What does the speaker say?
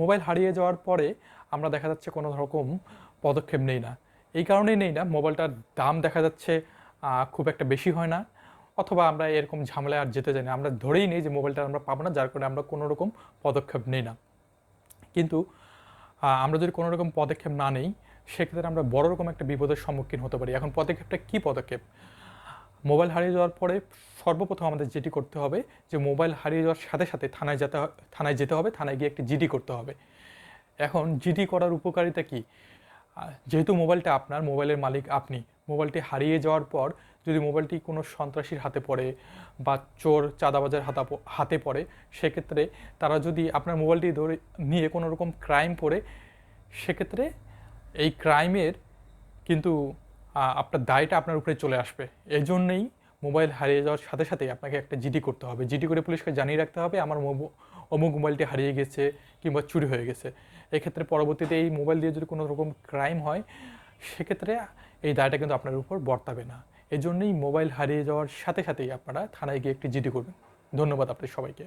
Mobile হারিয়ে যাওয়ার পরে আমরা দেখা যাচ্ছে কোনো রকম পদক্ষেপ নেই না। এই কারণেই নেই না, মোবাইলটার দাম দেখা যাচ্ছে খুব একটা বেশি হয় না। অথবা আমরা এরকম ঝামেলায় আর যেতে চাই না। আমরা ধরেই নেই যে মোবাইলটা আমরা পাবো না, যার কারণে আমরা কোনো রকম পদক্ষেপ নেই না। কিন্তু আমরা যদি কোনো রকম পদক্ষেপ না নেই, সেক্ষেত্রে আমরা বড় রকম একটা বিপদের সম্মুখীন হতে পারি। এখন পদক্ষেপটা কী পদক্ষেপ? মোবাইল হারিয়ে যাওয়ার পরে সর্বপ্রথম আমাদের যেটি করতে হবে যে মোবাইল হারিয়ে যাওয়ার সাথে সাথে থানায় যেতে থানায় যেতে হবে, থানায় গিয়ে একটি জিডি করতে হবে। এখন জিডি করার উপকারিতা কি? যেহেতু মোবাইলটা আপনার, মোবাইলের মালিক আপনি, মোবাইলটি হারিয়ে যাওয়ার পর যদি মোবাইলটি কোনো সন্ত্রাসীর হাতে পড়ে বা চোর চাঁদাবাজার হাতা হাতে পড়ে, সেক্ষেত্রে তারা যদি আপনার মোবাইলটি ধরে নিয়ে কোনো রকম ক্রাইম করে, সেক্ষেত্রে এই ক্রাইমের কিন্তু আপনার দায়টা আপনার উপরে চলে আসবে। এই জন্যেই মোবাইল হারিয়ে যাওয়ার সাথে সাথেই আপনাকে একটা জিডি করতে হবে। জিডি করে পুলিশকে জানিয়ে রাখতে হবে, আমার অমুক মোবাইলটি হারিয়ে গেছে কিংবা চুরি হয়ে গেছে। এক্ষেত্রে পরবর্তীতে এই মোবাইল দিয়ে যদি কোনো রকম ক্রাইম হয়, সেক্ষেত্রে এই দায়টা কিন্তু আপনার উপর বর্তাবে না। এই জন্যই মোবাইল হারিয়ে যাওয়ার সাথে সাথেই আপনারা থানায় গিয়ে একটি জিডি করবেন। ধন্যবাদ আপনাদের সবাইকে।